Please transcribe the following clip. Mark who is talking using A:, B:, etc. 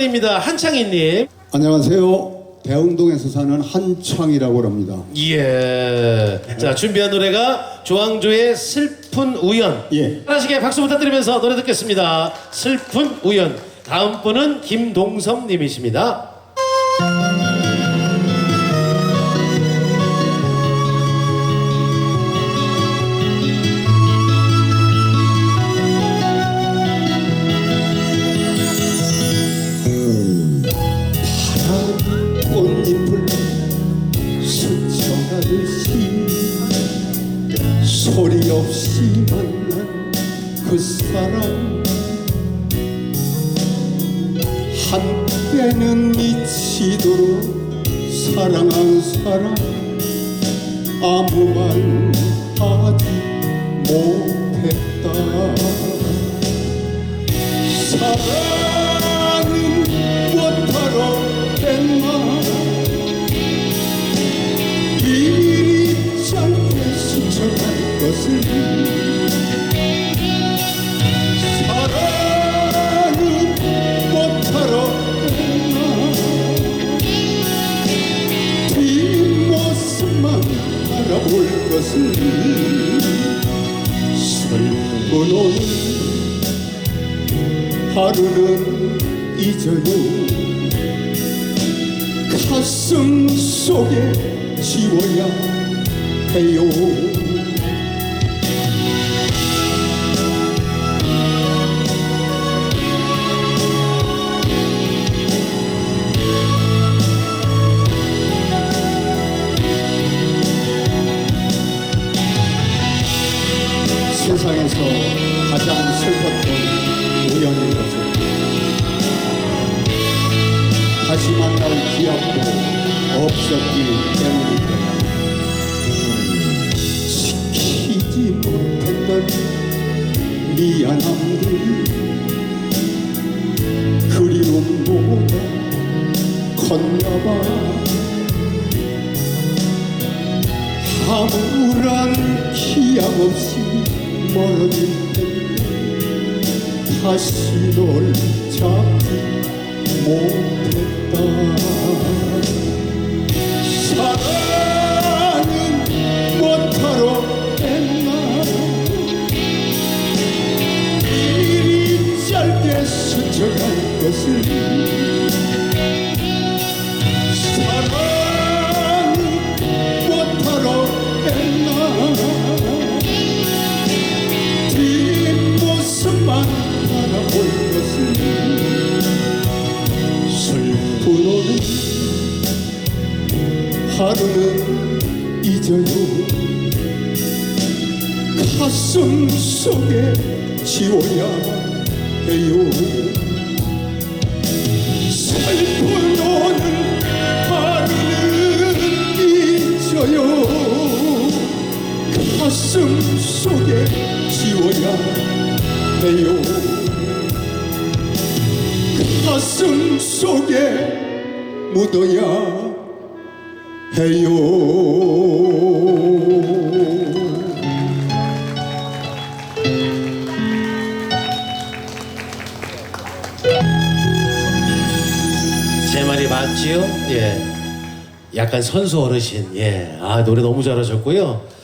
A: 입니다. 한창희님.
B: 안녕하세요. 대흥동에서 사는 한창이라고 합니다.
A: 예. 자 준비한 노래가 조항조의 슬픈 우연.
B: 예.
A: 하나씩의 박수 부탁드리면서 노래 듣겠습니다. 슬픈 우연. 다음 분은 김동섭님이십니다.
B: 소리 없이 만난 그 사람. 한때는 미치도록 사랑한 사람. 아무 말 하지 못했다. 사랑 것을 슬픈 오늘 하루는 잊어요. 가슴 속에 지워야 해요 슬펐던 우연인 것은 다시 만날 기약도 없었기 때문입니다. 지키지 못했던 미안함들이 그리움보다 컸나봐 아무런 기약 없이 멀어질 때 다시 널 잡지 못했다 하루는 잊어요. 가슴 속에 지워야 해요. 슬픈 오늘 하루는 잊어요. 가슴 속에 지워야 해요. 가슴 속에 묻어야 해요
A: 제 말이 맞지요? 예. 약간 선수 어르신. 예. 아 노래 너무 잘하셨고요.